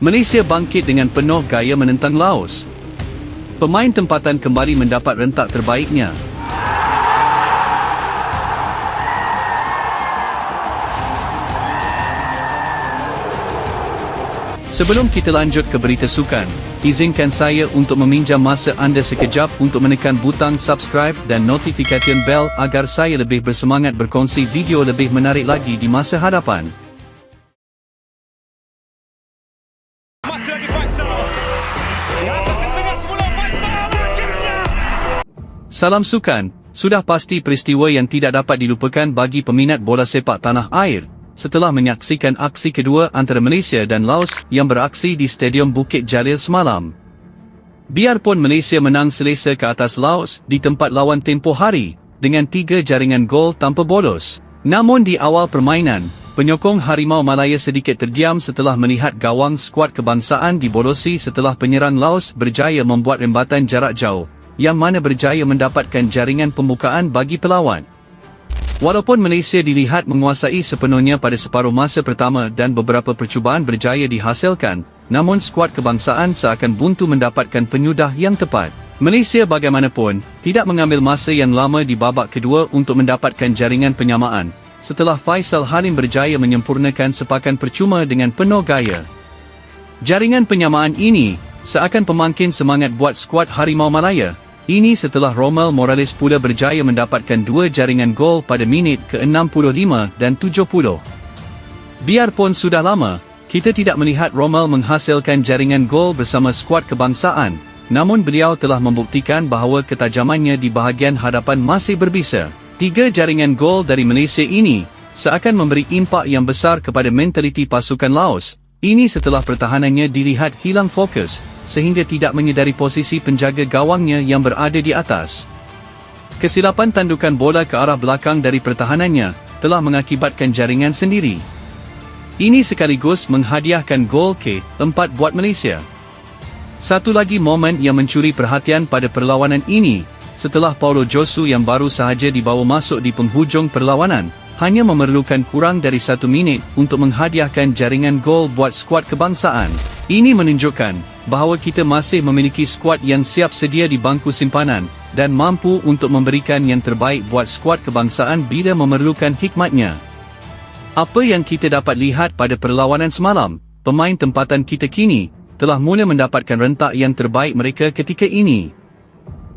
Malaysia bangkit dengan penuh gaya menentang Laos. Pemain tempatan kembali mendapat rentak terbaiknya. Sebelum kita lanjut ke berita sukan, izinkan saya untuk meminjam masa anda sekejap untuk menekan butang subscribe dan notification bell agar saya lebih bersemangat berkongsi video lebih menarik lagi di masa hadapan. Salam sukan, sudah pasti peristiwa yang tidak dapat dilupakan bagi peminat bola sepak tanah air, setelah menyaksikan aksi kedua antara Malaysia dan Laos yang beraksi di Stadium Bukit Jalil semalam. Biarpun Malaysia menang selesa ke atas Laos di tempat lawan tempoh hari, dengan tiga jaringan gol tanpa bolos. Namun di awal permainan, penyokong Harimau Malaya sedikit terdiam setelah melihat gawang skuad kebangsaan dibolosi setelah penyerang Laos berjaya membuat rembatan jarak jauh, yang mana berjaya mendapatkan jaringan pembukaan bagi pelawan. Walaupun Malaysia dilihat menguasai sepenuhnya pada separuh masa pertama dan beberapa percubaan berjaya dihasilkan, namun skuad kebangsaan seakan buntu mendapatkan penyudah yang tepat. Malaysia bagaimanapun, tidak mengambil masa yang lama di babak kedua untuk mendapatkan jaringan penyamaan, setelah Faisal Halim berjaya menyempurnakan sepakan percuma dengan penuh gaya. Jaringan penyamaan ini, seakan pemangkin semangat buat skuad Harimau Malaya, ini setelah Romel Morales pula berjaya mendapatkan dua jaringan gol pada minit ke-65 dan 70. Biarpun sudah lama, kita tidak melihat Romel menghasilkan jaringan gol bersama skuad kebangsaan, namun beliau telah membuktikan bahawa ketajamannya di bahagian hadapan masih berbisa. Tiga jaringan gol dari Malaysia ini, seakan memberi impak yang besar kepada mentaliti pasukan Laos, ini setelah pertahanannya dilihat hilang fokus, sehingga tidak menyedari posisi penjaga gawangnya yang berada di atas. Kesilapan tandukan bola ke arah belakang dari pertahanannya, telah mengakibatkan jaringan sendiri. Ini sekaligus menghadiahkan gol ke-4 buat Malaysia. Satu lagi momen yang mencuri perhatian pada perlawanan ini, setelah Paulo Josu yang baru sahaja dibawa masuk di penghujung perlawanan, hanya memerlukan kurang dari satu minit untuk menghadiahkan jaringan gol buat skuad kebangsaan. Ini menunjukkan bahawa kita masih memiliki skuad yang siap sedia di bangku simpanan dan mampu untuk memberikan yang terbaik buat skuad kebangsaan bila memerlukan hikmatnya. Apa yang kita dapat lihat pada perlawanan semalam, pemain tempatan kita kini telah mula mendapatkan rentak yang terbaik mereka ketika ini.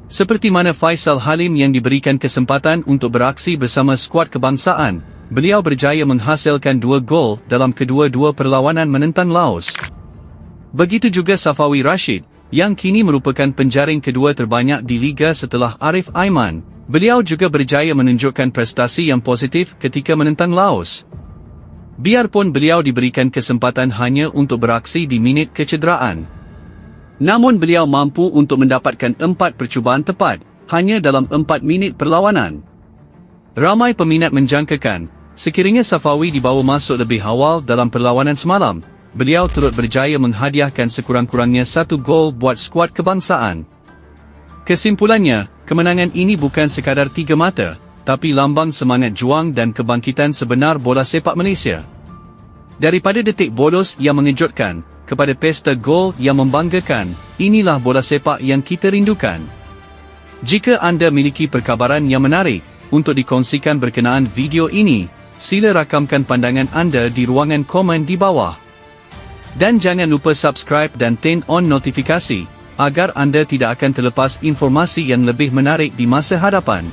Seperti mana Faisal Halim yang diberikan kesempatan untuk beraksi bersama skuad kebangsaan, beliau berjaya menghasilkan dua gol dalam kedua-dua perlawanan menentang Laos. Begitu juga Safawi Rashid, yang kini merupakan penjaring kedua terbanyak di Liga setelah Arif Aiman. Beliau juga berjaya menunjukkan prestasi yang positif ketika menentang Laos. Biarpun beliau diberikan kesempatan hanya untuk beraksi di minit kecederaan. Namun beliau mampu untuk mendapatkan empat percubaan tepat, hanya dalam empat minit perlawanan. Ramai peminat menjangkakan, sekiranya Safawi dibawa masuk lebih awal dalam perlawanan semalam, beliau turut berjaya menghadiahkan sekurang-kurangnya satu gol buat skuad kebangsaan. Kesimpulannya, kemenangan ini bukan sekadar tiga mata, tapi lambang semangat juang dan kebangkitan sebenar bola sepak Malaysia. Daripada detik bolos yang mengejutkan, kepada pesta gol yang membanggakan, inilah bola sepak yang kita rindukan. Jika anda miliki perkabaran yang menarik, untuk dikongsikan berkenaan video ini, sila rakamkan pandangan anda di ruangan komen di bawah. Dan jangan lupa subscribe dan turn on notifikasi, agar anda tidak akan terlepas informasi yang lebih menarik di masa hadapan.